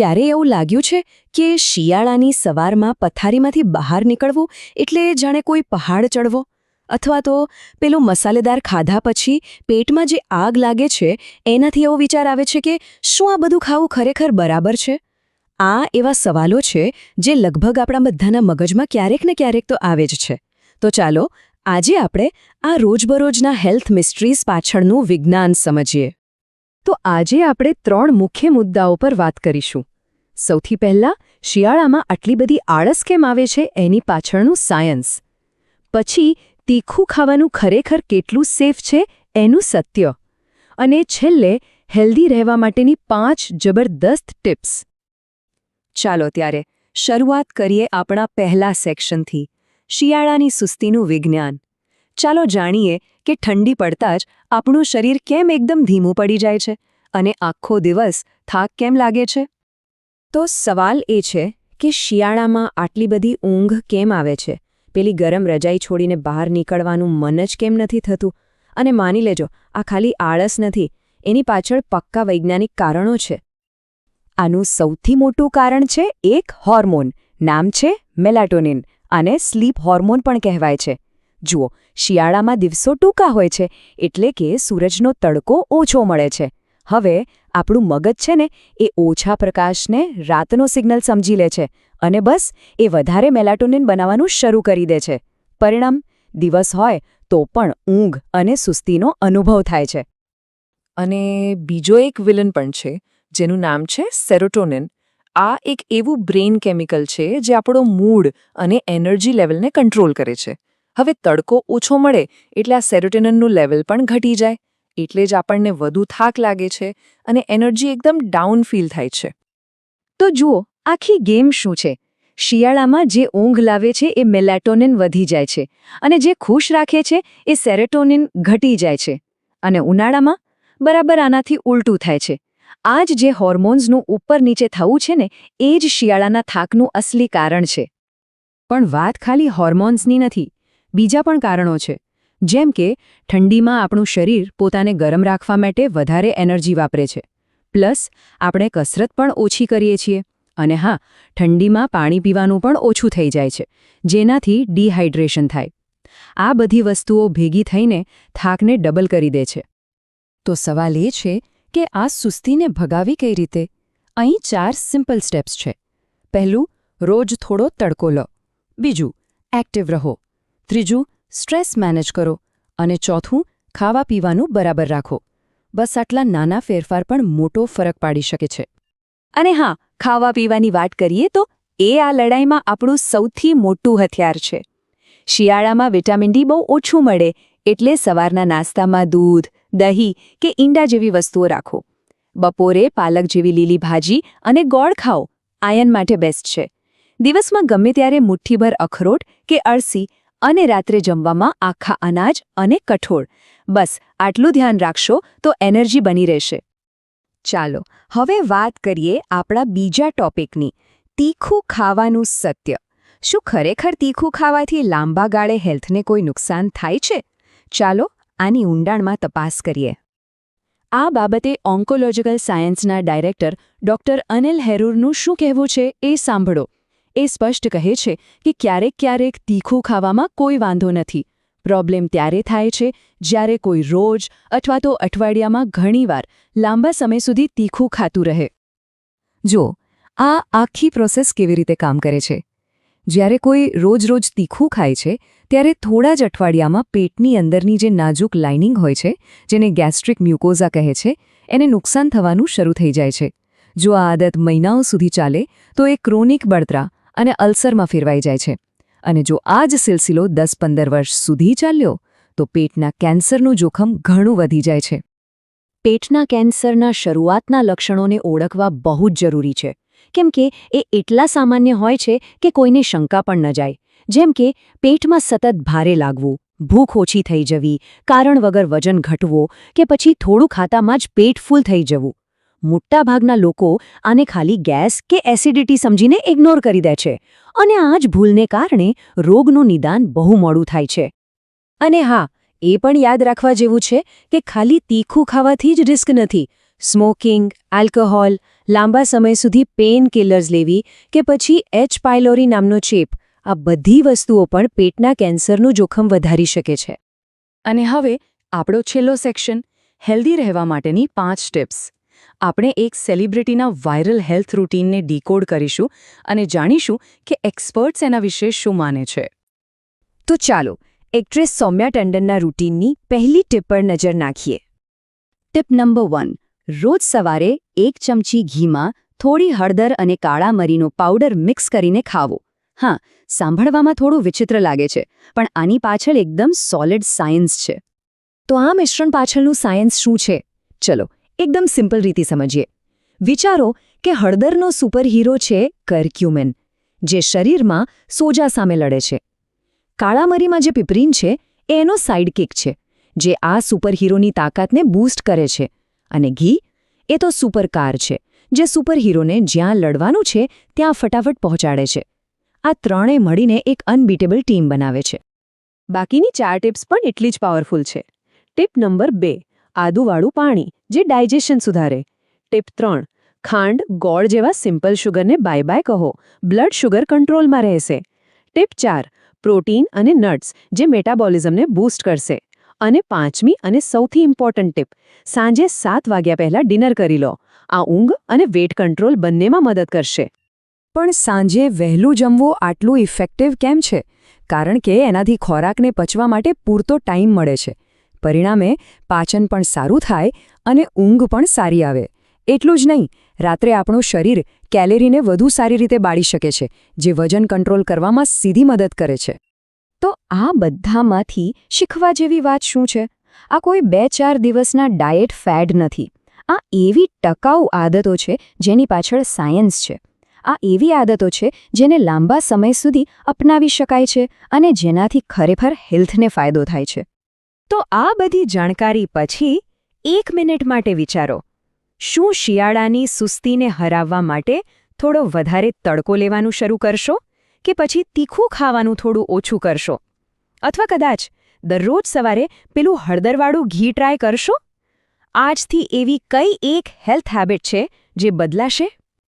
ક્યારે એવું લાગ્યું છે કે શિયાળાની સવારમાં પથારીમાંથી બહાર નીકળવું એટલે જાણે કોઈ પહાડ ચડવો? અથવા તો પેલું મસાલેદાર ખાધા પછી પેટમાં જે આગ લાગે છે, એનાથી એવો વિચાર આવે છે કે શું આ બધું ખાવું ખરેખર બરાબર છે? આ એવા સવાલો છે જે લગભગ આપણા બધાના મગજમાં ક્યારેક ને ક્યારેક તો આવે જ છે. તો ચાલો, આજે આપણે આ રોજબરોજના હેલ્થ મિસ્ટ્રીઝ પાછળનું વિજ્ઞાન સમજીએ. તો આજે આપણે ત્રણ મુખ્ય મુદ્દાઓ પર વાત કરીશું. સૌથી પહેલા, શિયાળામાં આટલી બધી આળસ કેમ આવે છે એની પાછળનું સાયન્સ. પછી, તીખું ખાવાનું ખરેખર કેટલું સેફ છે એનું સત્ય. અને છેલ્લે, હેલ્ધી રહેવા માટેની પાંચ જબરદસ્ત ટિપ્સ. ચાલો ત્યારે, શરૂઆત કરીએ આપણા પહેલા સેક્શનથી. શિયાળાની સુસ્તીનું વિજ્ઞાન. ચાલો જાણીએ કે ઠંડી પડતા જ આપણું શરીર કેમ એકદમ ધીમું પડી જાય છે અને આખો દિવસ થાક કેમ લાગે છે? તો સવાલ એ છે કે શિયાળામાં આટલી બધી ઊંઘ કેમ આવે છે? પેલી ગરમ રજાઈ છોડીને બહાર નીકળવાનું મન જ કેમ નથી થતું? અને માની લેજો, આ ખાલી આળસ નથી, એની પાછળ પક્કા વૈજ્ઞાનિક કારણો છે. આનું સૌથી મોટું કારણ છે એક હોર્મોન, નામ છે મેલાટોનિન, આને સ્લીપ હોર્મોન પણ કહેવાય છે. જુઓ, શિયાળામાં દિવસો ટૂંકા હોય છે, એટલે કે સૂરજનો તડકો ઓછો મળે છે. હવે આપણું મગજ છે ને એ ઓછા પ્રકાશને રાતનો સિગ્નલ સમજી લે છે અને બસ એ વધારે મેલાટોનિન બનાવવાનું શરૂ કરી દે છે. પરિણામ, દિવસ હોય તો પણ ઊંઘ અને સુસ્તીનો અનુભવ થાય છે. અને બીજો એક વિલન પણ છે, જેનું નામ છે સેરોટોનિન. આ એક એવું બ્રેઇન કેમિકલ છે જે આપણો મૂડ અને એનર્જી લેવલને કંટ્રોલ કરે છે. હવે તડકો ઓછો મળે એટલે આ સેરોટોનિનનું લેવલ પણ ઘટી જાય. એટલે જ આપણને વધુ થાક લાગે છે અને એનર્જી એકદમ ડાઉન ફીલ થાય છે. તો જુઓ, આખી ગેમ શું છે? શિયાળામાં જે ઊંઘ લાવે છે એ મેલાટોનિન વધી જાય છે અને જે ખુશ રાખે છે એ સેરેટોનિન ઘટી જાય છે. અને ઉનાળામાં બરાબર આનાથી ઉલટું થાય છે. આ જ જે હોર્મોન્સનું ઉપર નીચે થવું છે ને, એ જ શિયાળાના થાકનું અસલી કારણ છે. પણ વાત ખાલી હોર્મોન્સની નથી, બીજા પણ કારણો છે. જેમ કે, ઠંડીમાં આપણું શરીર પોતાને ગરમ રાખવા માટે વધારે એનર્જી વાપરે છે. પ્લસ, આપણે કસરત પણ ઓછી કરીએ છીએ. અને હા, ઠંડીમાં પાણી પીવાનું પણ ઓછું થઈ જાય છે, જેનાથી ડિહાઇડ્રેશન થાય. આ બધી વસ્તુઓ ભેગી થઈને થાકને ડબલ કરી દે છે. તો સવાલ એ છે કે આ સુસ્તીને ભગાવી કઈ રીતે? અહીં ચાર સિમ્પલ સ્ટેપ્સ છે. પહેલું, રોજ થોડો તડકો લો. બીજું, એક્ટિવ રહો. ત્રીજું સ્ટ્રેસ મેનેજ કરો અને ચોથું, ખાવા પીવાનું બરાબર રાખો. બસ આટલા નાના ફેરફાર પણ મોટો ફરક પાડી શકે છે. અને હા, ખાવા પીવાની વાત કરીએ તો એ આ લડાઈમાં આપણું સૌથી મોટું હથિયાર છે. શિયાળામાં વિટામિન ડી બહુ ઓછું મળે એટલે સવારના નાસ્તામાં દૂધ, દહીં કે ઈંડા જેવી વસ્તુઓ રાખો. બપોરે પાલક જેવી લીલી ભાજી અને ગોળ ખાઓ. આયન માટે બેસ્ટ છે. દિવસમાં ગમે ત્યારે મુઠ્ઠીભર અખરોટ કે અળસી અને રાત્રે જમવામાં આખા અનાજ અને કઠોળ. બસ, આટલું ધ્યાન રાખશો તો એનર્જી બની રહેશે. ચાલો, હવે વાત કરીએ આપણા બીજા ટોપિકની, તીખું ખાવાનું સત્ય. શું ખરેખર તીખું ખાવાથી લાંબા ગાળે હેલ્થને કોઈ નુકસાન થાય છે? ચાલો, આની ઊંડાણમાં તપાસ કરીએ. આ બાબતે ઓન્કોલોજીકલ સાયન્સના ડાયરેક્ટર ડોક્ટર અનિલ હેરૂરનું શું કહેવું છે એ સાંભળો. એ સ્પષ્ટ કહે છે કે ક્યારેક ક્યારેક તીખું ખાવામાં કોઈ વાંધો નથી. પ્રોબ્લેમ ત્યારે થાય છે જ્યારે કોઈ રોજ અથવા તો અઠવાડિયામાં ઘણીવાર લાંબા સમય સુધી તીખું ખાતું રહે. જો, આ આખી પ્રોસેસ કેવી રીતે કામ કરે છે? જ્યારે કોઈ રોજ રોજ તીખું ખાય છે, ત્યારે થોડા જ અઠવાડિયામાં પેટની અંદરની જે નાજુક લાઇનિંગ હોય છે, જેને ગેસ્ટ્રિક મ્યુકોઝા કહે છે, એને નુકસાન થવાનું શરૂ થઈ જાય છે. જો આ આદત મહિનાઓ સુધી ચાલે, તો એ ક્રોનિક બળતરા અને અલ્સરમાં ફેરવાઈ જાય છે. અને જો આ જ સિલસિલો દસ પંદર વર્ષ સુધી ચાલ્યો, તો પેટના કેન્સરનું જોખમ ઘણું વધી જાય છે. પેટના કેન્સરના શરૂઆતના લક્ષણોને ઓળખવા બહુ જ જરૂરી છે. કેમ કે એ એટલા સામાન્ય હોય છે કે કોઈને શંકા પણ ન જાય. જેમ કે, પેટમાં સતત ભારે લાગવું, ભૂખ ઓછી થઈ જવી, કારણ વગર વજન ઘટવો, કે પછી થોડું ખાતામાં જ પેટ ફૂલ થઈ જવું. મોટાભાગના લોકો આને ખાલી ગેસ કે એસિડિટી સમજીને ઇગ્નોર કરી દે છે અને આ જ ભૂલને કારણે રોગનું નિદાન બહુ મોડું થાય છે. અને હા, એ પણ યાદ રાખવા જેવું છે કે ખાલી તીખું ખાવાથી જ રિસ્ક નથી. સ્મોકિંગ, આલ્કોહોલ, લાંબા સમય સુધી પેઇન કિલર્સ લેવી કે પછી એચ પાયલોરી નામનો ચેપ, આ બધી વસ્તુઓ પણ પેટના કેન્સરનું જોખમ વધારી શકે છે. અને હવે આપણો છેલ્લો સેક્શન, હેલ્ધી રહેવા માટેની પાંચ ટિપ્સ આપણે એક સેલિબ્રિટીના વાયરલ હેલ્થ રૂટીનને ડીકોડ કરીશું અને જાણીશું કે એક્સપર્ટ્સ એના વિશે શું માને છે. તો ચાલો એક્ટ્રેસ સૌમ્યા ટંડનના રૂટીનની પહેલી ટીપ પર નજર નાખીએ. ટીપ નંબર વન રોજ સવારે એક ચમચી ઘીમાં થોડી હળદર અને કાળા મરીનો પાવડર મિક્સ કરીને ખાવો. હા, સાંભળવામાં થોડું વિચિત્ર લાગે છે, પણ આની પાછળ એકદમ સોલિડ સાયન્સ છે. તો આ મિશ્રણ પાછળનું સાયન્સ શું છે? ચલો એકદમ સિમ્પલ રીતે સમજીએ. વિચારો કે હળદરનો સુપરહીરો છે કર્ક્યુમેન, જે શરીરમાં સોજા સામે લડે છે. કાળામરીમાં જે પીપરીન છે, એ એનો સાઇડકિક છે, જે આ સુપરહીરોની તાકાતને બૂસ્ટ કરે છે. અને ઘી? એ તો સુપરકાર છે, જે સુપરહીરોને જ્યાં લડવાનું છે, ત્યાં ફટાફટ પહોંચાડે છે. આ ત્રણેય મળીને એક અનબીટેબલ ટીમ બનાવે છે. બાકીની ચાર ટિપ્સ પણ એટલી જ પાવરફુલ છે. ટિપ નંબર બે. આદુવાળું પાણી, જે ડાયજેશન સુધારે. ટિપ ત્રણ, ખાંડ, ગોળ જેવા સિમ્પલ શુગરને બાય બાય કહો. બ્લડ શુગર કંટ્રોલમાં રહેશે. ટિપ ચાર, પ્રોટીન અને નટ્સ, જે મેટાબોલિઝમને બૂસ્ટ કરશે. અને પાંચમી અને સૌથી ઇમ્પોર્ટન્ટ ટિપ, સાંજે સાત વાગ્યા પહેલાં ડિનર કરી લો. આ ઊંઘ અને વેટ કંટ્રોલ બંનેમાં મદદ કરશે. પણ સાંજે વહેલું જમવું આટલું ઇફેક્ટિવ કેમ છે? કારણ કે એનાથી ખોરાકને પચવા માટે પૂરતો ટાઈમ મળે છે. પરિણામે પાચન પણ સારું થાય અને ઊંઘ પણ સારી આવે. એટલું જ નહીં, રાત્રે આપણું શરીર કેલેરીને વધુ સારી રીતે બાળી શકે છે, જે વજન કંટ્રોલ કરવામાં સીધી મદદ કરે છે. તો આ બધામાંથી શીખવા જેવી વાત શું છે? આ કોઈ બે ચાર દિવસના ડાયેટ ફેડ નથી. આ એવી ટકાઉ આદતો છે જેની પાછળ સાયન્સ છે. આ એવી આદતો છે જેને લાંબા સમય સુધી અપનાવી શકાય છે અને જેનાથી ખરેખર હેલ્થને ફાયદો થાય છે. તો આ બધી જાણકારી પછી એક મિનિટ માટે વિચારો. શું શિયાળાની સુસ્તીને હરાવવા માટે થોડો વધારે તડકો લેવાનું શરૂ કરશો કે પછી તીખું ખાવાનું થોડું ઓછું કરશો? અથવા કદાચ દરરોજ સવારે પેલું હળદરવાળું ઘી ટ્રાય કરશો? આજથી એવી કઈ એક હેલ્થ હેબિટ છે જે બદલાશે?